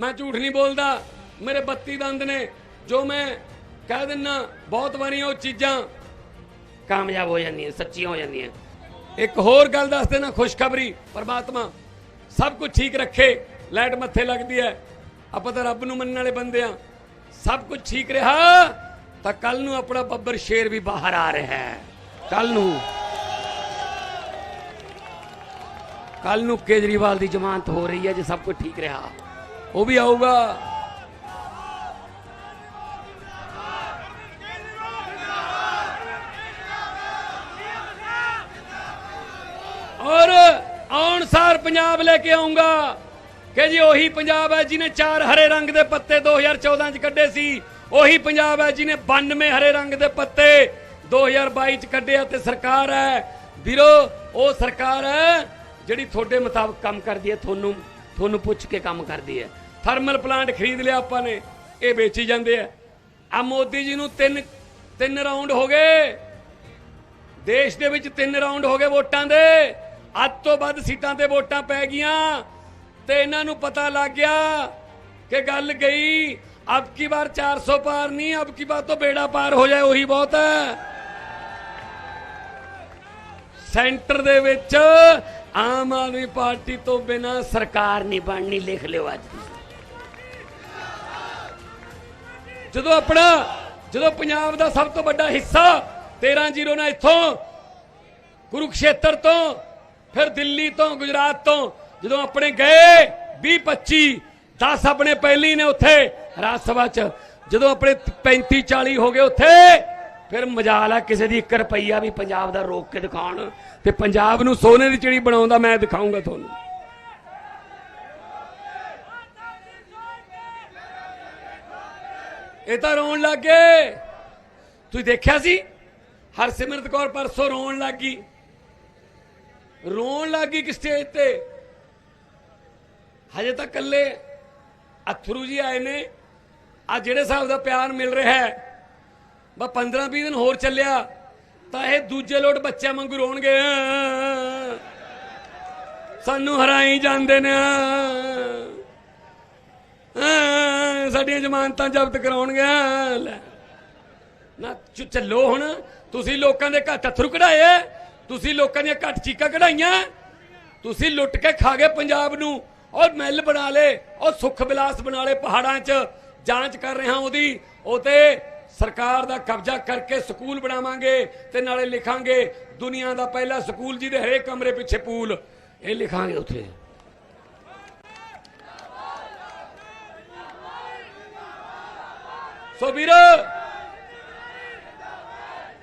ਮੈਂ ਝੂਠ ਨਹੀਂ ਬੋਲਦਾ। ਮੇਰੇ 32 ਦੰਦ ਨੇ। ਜੋ ਮੈਂ ਕਹਿ ਦਿੰਨਾ, ਬਹੁਤ ਵਾਰੀ ਉਹ ਚੀਜ਼ਾਂ ਕਾਮਯਾਬ ਹੋ ਜਾਂਦੀਆਂ, ਸੱਚੀਆਂ ਹੋ ਜਾਂਦੀਆਂ। ਇੱਕ ਹੋਰ ਗੱਲ ਦੱਸ ਦੇਣਾ, ਖੁਸ਼ਖਬਰੀ, ਪਰਮਾਤਮਾ, ਸਭ ਕੁਝ ਠੀਕ ਰੱਖੇ, ਲਾਈਟ ਮੱਥੇ ਲੱਗਦੀ ਹੈ। ਆਪਾਂ ਤਾਂ ਰੱਬ ਨੂੰ ਮੰਨਣ ਵਾਲੇ ਬੰਦੇ ਆ ਸਭ ਕੁਝ ਠੀਕ ਰਿਹਾ, ਤਾਂ ਕੱਲ ਨੂੰ ਆਪਣਾ ਬੱਬਰ ਸ਼ੇਰ ਵੀ ਬਾਹਰ ਆ ਰਿਹਾ ਹੈ। ਕੱਲ ਨੂੰ। ਕੱਲ ਨੂੰ ਕੇਜਰੀਵਾਲ ਦੀ ਜ਼ਮਾਨਤ ਹੋ ਰਹੀ ਹੈ ਜੇ ਸਭ ਕੁਝ ਠੀਕ ਰਿਹਾ। ਉਹ ਵੀ ਆਊਗਾ। ਔਰ ਆਉਣ ਸਾਰ ਪੰਜਾਬ ਲੈ ਕੇ ਆਉਂਗਾ ਕਿ ਜੀ ਉਹੀ ਪੰਜਾਬ ਹੈ ਜਿਹਨੇ ਚਾਰ ਹਰੇ ਰੰਗ ਦੇ ਪੱਤੇ 2014 ਚ ਕੱਢੇ ਸੀ, ਉਹੀ ਪੰਜਾਬ ਹੈ ਜਿਹਨੇ 92 ਹਰੇ ਰੰਗ ਦੇ ਪੱਤੇ 2022 ਚ ਕੱਢਿਆ ਤੇ ਸਰਕਾਰ ਹੈ। ਵੀਰੋ, ਉਹ ਸਰਕਾਰ ਹੈ ਜਿਹੜੀ ਤੁਹਾਡੇ ਮੁਤਾਬਕ ਕੰਮ ਕਰਦੀ ਹੈ, ਤੁਹਾਨੂੰ ਤੁਹਾਨੂੰ ਪੁੱਛ ਕੇ ਕੰਮ ਕਰਦੀ ਹੈ। ਥਰਮਲ ਪਲਾਂਟ ਖਰੀਦ ਲਿਆ ਆਪਾਂ ਨੇ, ਇਹ ਵੇਚੀ ਜਾਂਦੇ ਆ। ਆ ਮੋਦੀ ਜੀ ਨੂੰ ਤਿੰਨ ਤਿੰਨ ਰਾਉਂਡ ਹੋ ਗਏ। ਦੇਸ਼ ਦੇ ਵਿੱਚ ਤਿੰਨ ਰਾਉਂਡ ਹੋ ਗਏ ਵੋਟਾਂ ਦੇ। ਅੱਜ ਤੋਂ ਵੱਧ ਸੀਟਾਂ ਤੇ ਵੋਟਾਂ ਪੈ ਗਈਆਂ। ਤੇ ਇਹਨਾਂ ਨੂੰ ਪਤਾ ਲੱਗ ਗਿਆ ਕਿ ਗੱਲ ਗਈ, ਅਬ ਕੀ ਵਾਰ 400 ਪਾਰ ਨਹੀਂ, ਅਬ ਕੀ ਬਾਤ ਤੋਂ ਬੇੜਾ ਪਾਰ ਹੋ ਜਾਏ, ਉਹੀ ਬਹੁਤ ਹੈ। ਸੈਂਟਰ ਦੇ ਵਿੱਚ ਆਮ ਆਦਮੀ ਪਾਰਟੀ ਤੋਂ ਬਿਨਾ ਸਰਕਾਰ ਨਹੀਂ ਬਣਨੀ, ਲਿਖ ਲਿਓ ਅੱਜ। ਜਦੋਂ ਆਪਣਾ, ਜਦੋਂ ਪੰਜਾਬ ਦਾ ਸਭ ਤੋਂ ਵੱਡਾ ਹਿੱਸਾ 13 ਜ਼ੀਰੋ ਨਾਲ ਇੱਥੋਂ ਕੁਰੂਕਸ਼ੇਤਰ ਤੋਂ, ਫਿਰ ਦਿੱਲੀ ਤੋਂ, ਗੁਜਰਾਤ ਤੋਂ, ਜਦੋਂ ਆਪਣੇ ਗਏ 20 25 10 ਆਪਣੇ ਪਹਿਲੀ ਨੇ ਉੱਥੇ ਰਾਜ ਸਭਾ ਚ, ਜਦੋਂ ਆਪਣੇ 35 40 ਹੋ ਗਏ ਉੱਥੇ ਫਿਰ ਮਜਾਲ ਆ, ਕਿਸੇ ਦੀ 1 ਰੁਪਈਆ ਵੀ ਪੰਜਾਬ ਦਾ ਰੋਕ ਕੇ ਦਿਖਾਉਣ। ਤੇ ਪੰਜਾਬ ਨੂੰ ਸੋਨੇ ਦੀ ਚਿੜੀ ਬਣਾਉਂਦਾ ਮੈਂ ਦਿਖਾਉਂਗਾ ਤੁਹਾਨੂੰ। ਇਹ ਤਾਂ ਰੋਣ ਲੱਗ ਗਏ। ਤੁਸੀਂ ਦੇਖਿਆ ਸੀ? ਹਰਸਿਮਰਤ ਕੌਰ ਪਰਸੋਂ ਰੋਣ ਲੱਗ ਗਈ। ਰੋਣ ਲੱਗੀ ਕਿ ਸਟੇਜ ਤੇ? ਹਜੇ ਤਾਂ ਕੱਲੇ ਅਥਰੂ ਜੀ ਆਏ ਨੇ। ਆ ਜਿਹੜੇ ਹਿਸਾਬ ਦਾ ਪਿਆਰ ਮਿਲ ਰਿਹਾ ਹੈ ਬਾ 15 20 ਦਿਨ ਹੋਰ ਚੱਲਿਆ, ਤਾਂ ਇਹ ਦੂਜੇ ਲੋਟ ਬੱਚਿਆਂ ਵਾਂਗੂ ਰੋਣਗੇ। ਸਾਨੂੰ ਹਰਾਈ ਜਾਂਦੇ ਨੇ। ਸਾਡੀਆਂ ਜ਼ਮਾਨਤਾਂ ਜ਼ਬਤ ਕਰਾਉਣਗੇ। ਨਾ ਚੱਲੋ ਹੁਣ। ਤੁਸੀਂ ਲੋਕਾਂ ਦੇ ਘੱਟ ਅਥਰੂ ਕਢਾਏ, ਤੁਸੀਂ ਲੋਕਾਂ ਦੀਆਂ ਘੱਟ ਚੀਕਾਂ ਕਢਾਈਆਂ। ਤੁਸੀਂ ਲੁੱਟ ਕੇ ਖਾ ਗਏ ਪੰਜਾਬ ਨੂੰ। ਔਰ ਮੈਲ ਬਣਾ ਲੇ ਔਰ ਸੁੱਖ ਵਿਲਾਸ ਬਣਾ ਲੇ ਪਹਾੜਾਂ 'ਚ। ਜਾਂਚ ਕਰ ਰਿਹਾ ਉਹਦੀ, ਉਹ ਤੇ ਸਰਕਾਰ ਦਾ ਕਬਜ਼ਾ ਕਰਕੇ ਸਕੂਲ ਬਣਾਵਾਂਗੇ ਤੇ ਨਾਲੇ ਲਿਖਾਂਗੇ। ਦੁਨੀਆ ਦਾ ਪਹਿਲਾ ਸਕੂਲ ਜਿਹਦੇ ਹਰੇਕ ਕਮਰੇ ਪਿੱਛੇ ਪੂਲ। ਇਹ ਲਿਖਾਂਗੇ ਉੱਥੇ। ਸੋ ਵੀਰੋ,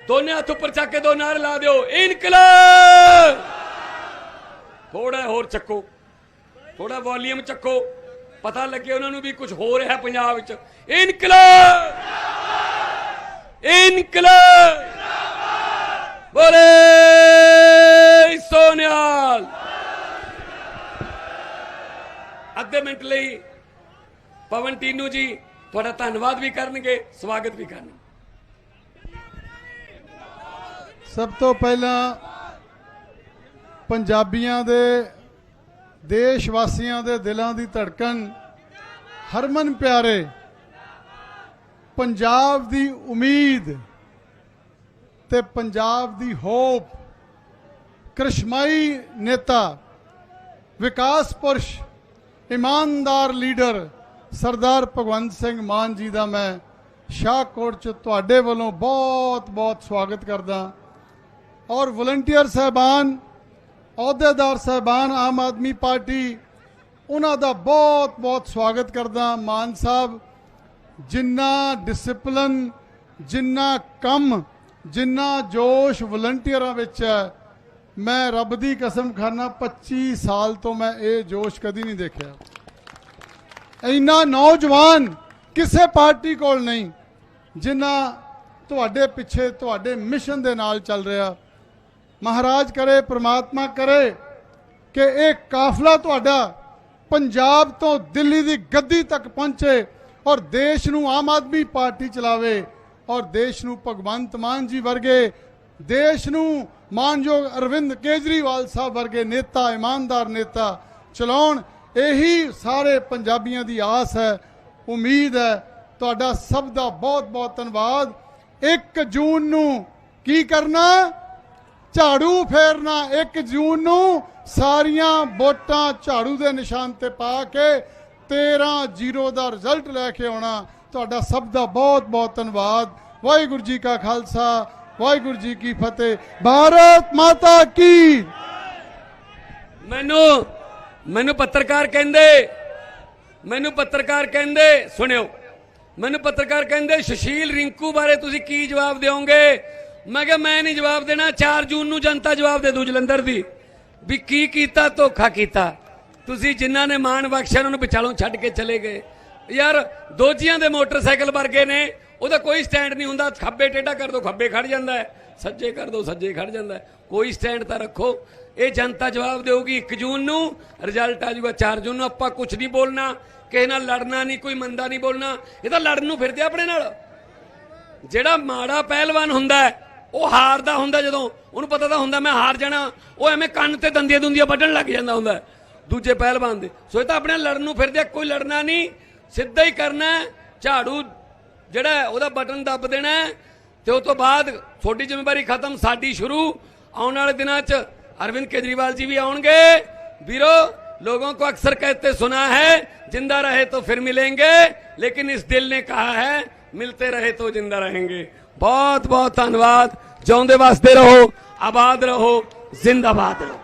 ਦੋਨੇ ਹੱਥ ਉੱਪਰ ਚੱਕ ਕੇ ਦੋ ਨਾਰ ਲਾ ਦਿਓ। ਇਨਕਲਾਬ! ਥੋੜਾ ਹੋਰ ਚੱਕੋ। ਥੋੜਾ ਵੋਲੀਅਮ ਚੱਕੋ। ਪਤਾ ਲੱਗੇ ਉਹਨਾਂ ਨੂੰ ਵੀ ਕੁਝ ਹੋ ਰਿਹਾ ਪੰਜਾਬ ਵਿੱਚ। ਇਨਕਲਾਬ! ਇਨਕਲਾਬ। ਬੋਲੇ ਸੋਨਿਆਲ। ਅੱਧੇ ਮਿੰਟ ਲਈ ਪਵਨ ਟੀਨੂ ਜੀ ਤੁਹਾਡਾ ਧੰਨਵਾਦ ਵੀ ਕਰਨਗੇ, ਸਵਾਗਤ ਵੀ ਕਰਨਗੇ। ਸਭ ਤੋਂ ਪਹਿਲਾਂ ਪੰਜਾਬੀਆਂ ਦੇ ਦੇਸ਼ ਵਾਸੀਆਂ ਦੇ ਦਿਲਾਂ ਦੀ ਧੜਕਣ ਹਰਮਨ ਪਿਆਰੇ ਪੰਜਾਬ ਦੀ ਉਮੀਦ ਤੇ ਪੰਜਾਬ ਦੀ ਹੋਪ। ਕ੍ਰਿਸ਼ਮਾਈ ਨੇਤਾ, ਵਿਕਾਸ ਪੁਰਸ਼, ਇਮਾਨਦਾਰ ਲੀਡਰ ਸਰਦਾਰ ਭਗਵੰਤ ਸਿੰਘ ਮਾਨ ਜੀ ਦਾ ਮੈਂ ਸ਼ਾਹਕੋਟ ਚ ਤੁਹਾਡੇ ਵੱਲੋਂ ਬਹੁਤ ਬਹੁਤ ਸਵਾਗਤ ਕਰਦਾ ਔਰ ਵਲੰਟੀਅਰ ਸਹਿਬਾਨ, ਅਹੁਦੇਦਾਰ ਸਹਿਬਾਨ ਆਮ ਆਦਮੀ ਪਾਰਟੀ, ਉਹਨਾਂ ਦਾ ਬਹੁਤ ਬਹੁਤ ਸਵਾਗਤ ਕਰਦਾ ਮਾਨ ਸਾਹਿਬ ਜਿੰਨਾ ਡਿਸਪਲਨ ਜਿੰਨਾ ਕੰਮ, ਜਿੰਨਾ ਜੋਸ਼ ਵਲੰਟੀਅਰਾਂ ਵਿੱਚ ਹੈ, ਮੈਂ ਰੱਬ ਦੀ ਕਸਮ ਖਾਨਾ 25 ਸਾਲ ਤੋਂ ਮੈਂ ਇਹ ਜੋਸ਼ ਕਦੀ ਨਹੀਂ ਦੇਖਿਆ। ਇੰਨਾ ਨੌਜਵਾਨ ਕਿਸੇ ਪਾਰਟੀ ਕੋਲ ਨਹੀਂ, ਜਿੰਨਾ ਤੁਹਾਡੇ ਪਿੱਛੇ, ਤੁਹਾਡੇ ਮਿਸ਼ਨ ਦੇ ਨਾਲ ਚੱਲ ਰਿਹਾ। ਮਹਾਰਾਜ ਕਰੇ, ਪ੍ਰਮਾਤਮਾ ਕਰੇ ਕਿ ਇਹ ਕਾਫਲਾ ਤੁਹਾਡਾ ਪੰਜਾਬ ਤੋਂ ਦਿੱਲੀ ਦੀ ਗੱਦੀ ਤੱਕ ਪਹੁੰਚੇ ਔਰ ਦੇਸ਼ ਨੂੰ ਆਮ ਆਦਮੀ ਪਾਰਟੀ ਚਲਾਵੇ ਔਰ ਦੇਸ਼ ਨੂੰ ਭਗਵੰਤ ਮਾਨ ਜੀ ਵਰਗੇ, ਦੇਸ਼ ਨੂੰ ਮਾਨਯੋਗ ਅਰਵਿੰਦ ਕੇਜਰੀਵਾਲ ਸਾਹਿਬ ਵਰਗੇ ਨੇਤਾ, ਇਮਾਨਦਾਰ ਨੇਤਾ ਚਲਾਉਣ, ਇਹੀ ਸਾਰੇ ਪੰਜਾਬੀਆਂ ਦੀ ਆਸ ਹੈ, ਉਮੀਦ ਹੈ। ਤੁਹਾਡਾ ਸਭ ਦਾ ਬਹੁਤ ਬਹੁਤ ਧੰਨਵਾਦ। 1 ਜੂਨ ਨੂੰ ਕੀ ਕਰਨਾ? ਝਾੜੂ ਫੇਰਨਾ। 1 ਜੂਨ ਨੂੰ ਸਾਰੀਆਂ ਵੋਟਾਂ ਝਾੜੂ ਦੇ ਨਿਸ਼ਾਨ ਤੇ ਪਾ ਕੇ 13-0 ਦਾ ਰਿਜ਼ਲਟ ਲੈ ਕੇ ਆਉਣਾ। ਤੁਹਾਡਾ ਸਭ ਦਾ ਬਹੁਤ ਬਹੁਤ ਧੰਨਵਾਦ। ਵਾਹਿਗੁਰੂ ਜੀ ਕਾ ਖਾਲਸਾ, ਵਾਹਿਗੁਰੂ ਜੀ ਕੀ ਫਤਿਹ। ਭਾਰਤ ਮਾਤਾ ਕੀ? ਮੈਨੂੰ ਮੈਨੂੰ ਪੱਤਰਕਾਰ ਕਹਿੰਦੇ, ਮੈਨੂੰ ਪੱਤਰਕਾਰ ਕਹਿੰਦੇ, ਸੁਣਿਓ। ਮੈਨੂੰ ਪੱਤਰਕਾਰ ਕਹਿੰਦੇ, ਸੁਸ਼ੀਲ ਰਿੰਕੂ ਬਾਰੇ ਤੁਸੀਂ ਕੀ ਜਵਾਬ ਦਿਓਗੇ? ਮੈਂ ਕਿਹਾ, ਮੈਂ ਨਹੀਂ ਜਵਾਬ ਦੇਣਾ। 4 ਜੂਨ ਨੂੰ ਜਨਤਾ ਜਵਾਬ ਦੇ ਦੂ ਜਲੰਧਰ ਦੀ। ਵੀ ਕੀ ਕੀਤਾ, ਧੋਖਾ ਕੀਤਾ। ਤੁਸੀਂ ਜਿਨ੍ਹਾਂ ਨੇ ਮਾਣ ਬਖਸ਼ਿਆ, ਉਹਨਾਂ ਨੂੰ ਵਿਚਾਲੋਂ ਛੱਡ ਕੇ ਚਲੇ ਗਏ। ਯਾਰ, ਦੋਜੀਆਂ ਦੇ ਮੋਟਰਸਾਈਕਲ ਵਰਗੇ ਨੇ, ਉਹਦਾ ਕੋਈ ਸਟੈਂਡ ਨਹੀਂ ਹੁੰਦਾ, ਖੱਬੇ ਟੇਢਾ ਕਰ ਦੋ, ਖੱਬੇ ਖੜ ਜਾਂਦਾ ਹੈ, ਸੱਜੇ ਕਰ ਦੋ, ਸੱਜੇ ਖੜ ਜਾਂਦਾ ਹੈ। ਕੋਈ ਸਟੈਂਡ ਤਾਂ ਰੱਖੋ। ਇਹ ਜਨਤਾ ਜਵਾਬ ਦੇਊਗੀ 1 ਜੂਨ ਨੂੰ, ਰਿਜ਼ਲਟ ਆ ਜਾਊਗਾ 4 ਜੂਨ ਨੂੰ। ਆਪਾਂ ਕੁਝ ਨਹੀਂ ਬੋਲਣਾ, ਕਿਸੇ ਨਾਲ ਲੜਨਾ ਨਹੀਂ, ਕੋਈ ਮੰਦਾ ਨਹੀਂ ਬੋਲਣਾ। ਇਹ ਤਾਂ ਲੜਨ ਨੂੰ ਫਿਰਦੇ ਆਪਣੇ ਨਾਲ। ਜਿਹੜਾ ਮਾੜਾ ਪਹਿਲਵਾਨ ਹੁੰਦਾ ਉਹ ਹਾਰਦਾ ਹੁੰਦਾ ਜਦੋਂ, ਉਹਨੂੰ ਪਤਾ ਤਾਂ ਹੁੰਦਾ ਮੈਂ ਹਾਰ ਜਾਣਾ, ਉਹ ਐਵੇਂ ਕੰਨ ਤੇ ਦੰਦੀਆਂ ਦੁੰਦੀਆਂ ਵੱਢਣ ਲੱਗ ਜਾਂਦਾ ਹੁੰਦਾ ਦੂਜੇ ਪਹਿਲਵਾਨ ਦੇ। ਸੋ ਇਹ ਤਾਂ ਆਪਣੇ ਲੜਨ ਨੂੰ ਫਿਰਦੇ ਕੋਈ ਲੜਨਾ ਨਹੀਂ। ਸਿੱਧਾ ਹੀ ਕਰਨਾ ਝਾੜੂ ਜਿਹੜਾ ਉਹਦਾ ਬਟਨ ਦੱਬ ਦੇਣਾ ਤੇ ਉਸ ਤੋਂ ਬਾਅਦ ਤੁਹਾਡੀ ਜ਼ਿੰਮੇਵਾਰੀ ਖਤਮ, ਸਾਡੀ ਸ਼ੁਰੂ। ਆਉਣ ਵਾਲੇ ਦਿਨਾਂ 'ਚ ਅਰਵਿੰਦ ਕੇਜਰੀਵਾਲ ਜੀ ਵੀ ਆਉਣਗੇ। ਵੀਰੋ लोगों को अक्सर कहते सुना है जिंदा रहे तो फिर मिलेंगे लेकिन इस दिल ने कहा है मिलते रहे तो जिंदा रहेंगे ਬਹੁਤ बहुत धन्यवाद जाते वास्ते रहो आबाद रहो जिंदाबाद ਰਹੋ।